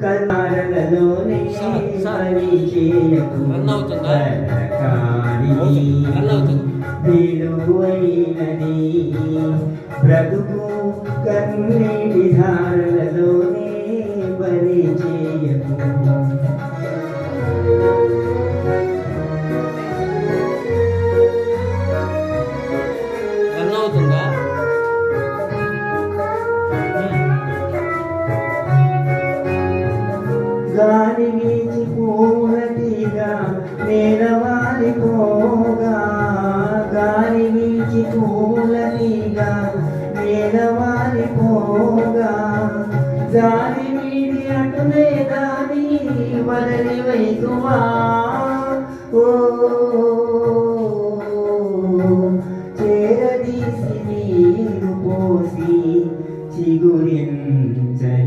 కతారలలోనే పరిచయకు విలువైనది బ్రతుకు కన్నీ విధారలలోనే పరిచయకు అటునే దాని వదలి వైకువా ఓ చేరదీసి నీరు పోసి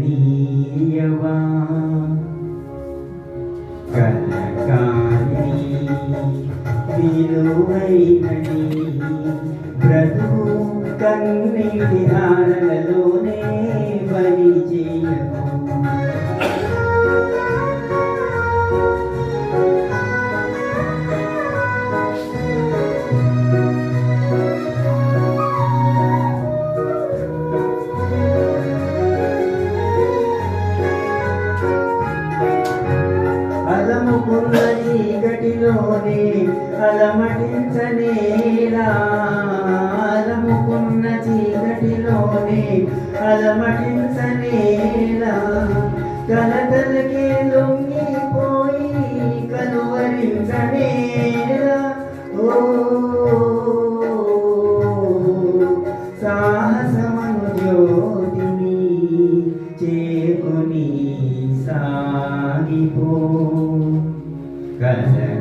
చిగురించనీయవా కలకాలి విలువైనది బ్రతుకు కన్నీటి హారలలోనే చీకటిలోనే అలమటించనేలా అలముకున్న చీకటిలోనే అలమటించనేలా కలతలకే లొంగిపోయి కనువరించనేలా ఓ సాహసమను జ్యోతిని చేకొని సాగిపో.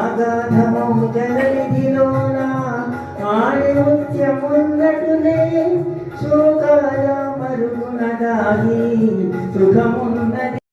అగాధమము జలనిధిలోన ఆడి ఉద్యమున్నటులే శోకాల మరుగున సుఖమున్నది.